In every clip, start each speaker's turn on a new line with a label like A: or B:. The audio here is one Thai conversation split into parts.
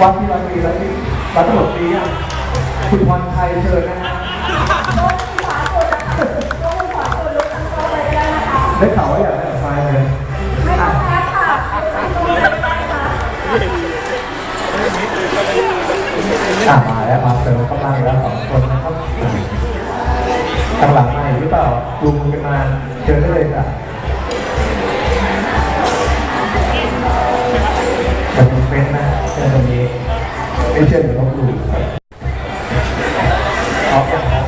A: วันที่ร้อยปีแล้วที่รัฐมนตรีคุณพรชัยเชิญนะฮะได้ข่าวว่าอยากได้ดอกไม้เลยอะมาแล้วมาเสริมกำลังแล้วสองคนนะครับข้างหลังมาอีกหรือเปล่าดูมือกันมาเชิญได้เลยจ้ะ ตรงนี้ไม่เชื่อเดี๋ยวลบหลู่ออกอย่า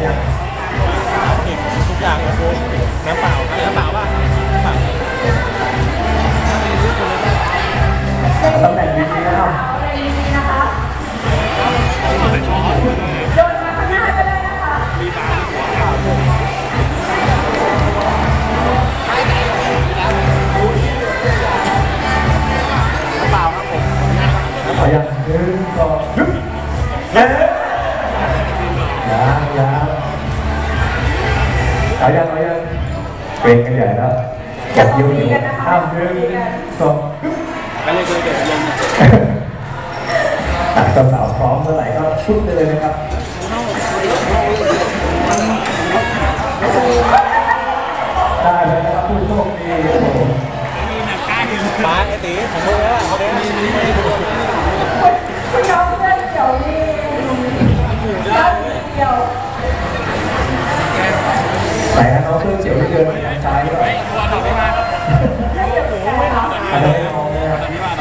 A: ขอยังหนึ่งสองฮึบเย้ยังยังเอายังเอายังเบรกกันใหญ่แล้วจับยิ้วอยู่ห้ามหนึ่งสองฮึบ
B: ไปเลยเลยเดี๋ยวลง
A: ตัดสาวพร้อมเมื่อไหร่ก็ชุดได้เลยนะครับได้เลยนะครับผู้โชคดีโอ้โห
B: มาไอ้ตีผมรู้แล้วเขาเดินมีไม่ได้ แต่
C: ถ้าเขาเคือเสียวเดินทช้ก็ไม่คว
A: รหรอกไม่มาโอ้โหไม่ทำอันนี้มองเนี่ย